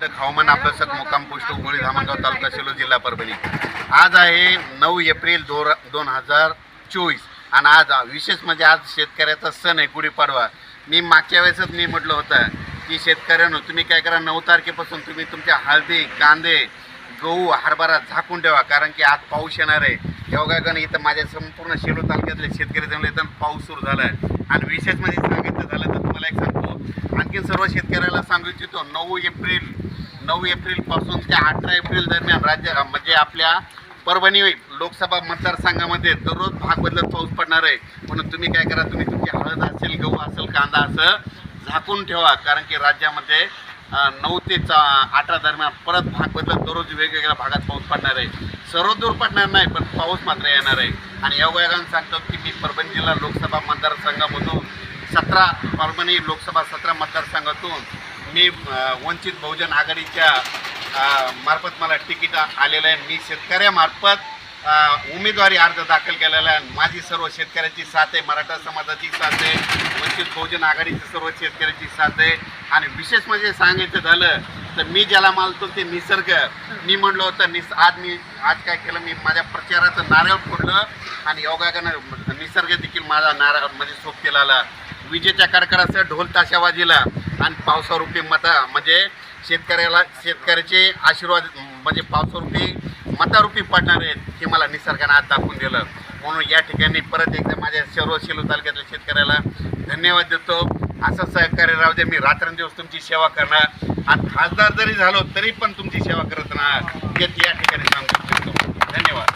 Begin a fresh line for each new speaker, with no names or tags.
हवामान अभ्यासक मुक्काम पोस्ट उंबोळी धामणगाव तालुका सेलू जिल्हा परभणी. आज आहे नऊ एप्रिल दोन दोन हजार चोवीस. आणि आज विशेष म्हणजे आज शेतकऱ्याचा सण आहे गुढीपाडवा. मी मागच्या वेळेसच मी म्हटलं होतं की शेतकऱ्यांनो तुम्ही काय करा नऊ तारखेपासून तुम्ही तुमच्या हळदी कांदे गहू हरभरा झाकून ठेवा. कारण की आज पाऊस येणार आहे. योगागण इथं माझ्या संपूर्ण शेलू तालुक्यातले शेतकरी जमले इथं पाऊस सुरू झाला आहे आणि विशेष म्हणजे सांगितलं झालं आणखीन आणखी सर्व शेतकऱ्याला सांगू इच्छितो नऊ एप्रिल नऊ एप्रिलपासून ते अठरा एप्रिल दरम्यान राज्य म्हणजे आपल्या परभणी लोकसभा मतदारसंघामध्ये दररोज भाग बदलत पाऊस पडणार आहे. म्हणून तुम्ही काय करा तुम्ही तुमची हळद असेल गहू असेल कांदा असं झाकून ठेवा कारण की राज्यामध्ये नऊ ते चा अठरा दरम्यान परत भाग बदलत दररोज वेगवेगळ्या भागात पाऊस पडणार आहे. सर्व दूर पडणार नाही पण पाऊस मात्र येणार आहे. आणि योगायोगाने सांगतो की मी परभणी जिल्हा लोकसभा मतदारसंघामधून सतरा परभणी लोकसभा सतरा मतदारसंघातून मी वंचित बहुजन आघाडीच्या मार्फत मला तिकीट आलेलं आहे. मी शेतकऱ्यामार्फत उमेदवारी अर्ज दाखल केलेला आहे. माझी सर्व शेतकऱ्याची साथ आहे. मराठा समाजाची साथ आहे. वंचित बहुजन आघाडीची सर्व शेतकऱ्याची साथ आहे. आणि विशेष म्हणजे सांगायचं झालं तर मी ज्याला मानतो ते निसर्ग. मी म्हणलं होतं निस आज मी आज काय केलं मी माझ्या प्रचाराचं नारळ फोडलं आणि योगागानं निसर्ग देखील माझा नारळ म्हणजे सोबतीला आला. विजेच्या कडकडासह ढोल ताशाबाजीला आणि पावसारूपी मता म्हणजे शेतकऱ्याला शेतकऱ्याचे आशीर्वाद म्हणजे पावसारूपी मतारूपी पडणार आहेत हे मला निसर्गाने आज दाखवून दिलं. म्हणून या ठिकाणी परत एकदा माझ्या सर्व सेलू तालुक्यातल्या शेतकऱ्याला धन्यवाद देतो. असं सहकार्य राहू दे मी रात्रंदिवस तुमची सेवा करणार. आणि खासदार जरी झालो तरी पण तुमची सेवा करत राहणार. हे या ठिकाणी सांगू शकतो धन्यवाद.